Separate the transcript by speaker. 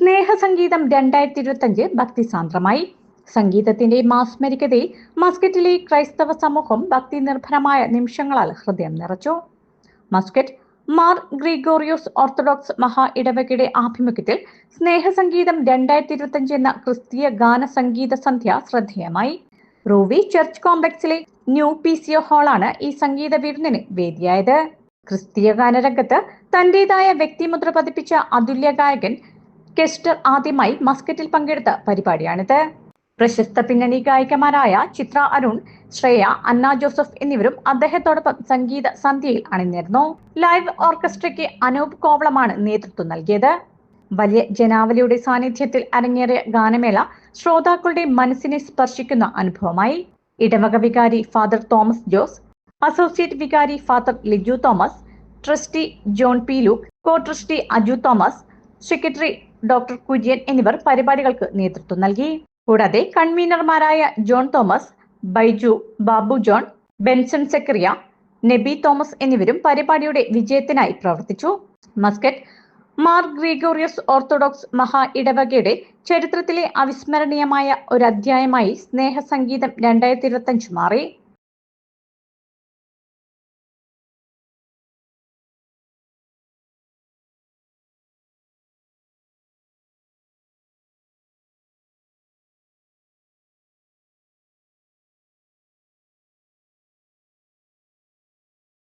Speaker 1: സ്നേഹസംഗീതം രണ്ടായിരത്തി ഇരുപത്തഞ്ച് ഭക്തിസാന്ദ്രമായി. സംഗീതത്തിന്റെ മാസ്മരികതയിൽ മസ്കറ്റിലെ ക്രൈസ്തവ സമൂഹം ഭക്തി നിർഭരമായ നിമിഷങ്ങളാൽ ഹൃദയം നിറച്ചു. മസ്കറ്റ് മാർ ഗ്രിഗോറിയോസ് ഓർത്തഡോക്സ് മഹാ ഇടവകയുടെ ആഭിമുഖ്യത്തിൽ സ്നേഹസംഗീതം രണ്ടായിരത്തി ഇരുപത്തഞ്ച് എന്ന ക്രിസ്തീയ ഗാന സംഗീത സന്ധ്യ ശ്രദ്ധേയമായി. റൂവി ചർച്ച് കോംപ്ലക്സിലെ ന്യൂ പി സിഒ ഹാളാണ് ഈ സംഗീത വിരുന്നിന് വേദിയായത്. ക്രിസ്തീയ ഗാനരംഗത്ത് തന്റേതായ വ്യക്തിമുദ്ര പതിപ്പിച്ച അതുല്യ ഗായകൻ കെസ്റ്റർ ആദ്യമായി മസ്കറ്റിൽ പങ്കെടുത്ത പരിപാടിയാണിത്. പ്രശസ്ത പിന്നണി ഗായികമാരായ ചിത്ര അരുൺ ശ്രേയ അന്ന ജോസഫ് എന്നിവരും അദ്ദേഹത്തോടൊപ്പം സംഗീത സന്ധ്യയിൽ അണിനിരുന്നു. ലൈവ് ഓർക്കസ്ട്രയ്ക്ക് അനൂപ് കോവളമാണ് നേതൃത്വം നൽകിയത്. വലിയ ജനാവലിയുടെ സാന്നിധ്യത്തിൽ അരങ്ങേറിയ ഗാനമേള ശ്രോതാക്കളുടെ മനസ്സിനെ സ്പർശിക്കുന്ന അനുഭവമായി. ഇടവക വികാരി ഫാദർ തോമസ് ജോസ് അസോസിയേറ്റ് വികാരി father Liju Thomas trustee John P Luke co trustee Aju Thomas secretary doctor Kurian എന്നിവർ പരിപാടികൾക്ക് നേതൃത്വം നൽകി. കൂടാതെ കൺവീനർമാരായ John Thomas Baiju Babu John Benson സെക്രിയ Nebi Thomas എന്നിവരും പരിപാടിയുടെ വിജയത്തിനായി പ്രവർത്തിച്ചു. മസ്കറ്റ് മാർ ഗ്രിഗോറിയസ് ഓർത്തഡോക്സ് മഹാ ഇടവകയുടെ ചരിത്രത്തിലെ അവിസ്മരണീയമായ ഒരു അധ്യായമായി സ്നേഹസംഗീതം രണ്ടായിരത്തി ഇരുപത്തഞ്ച് മാറി.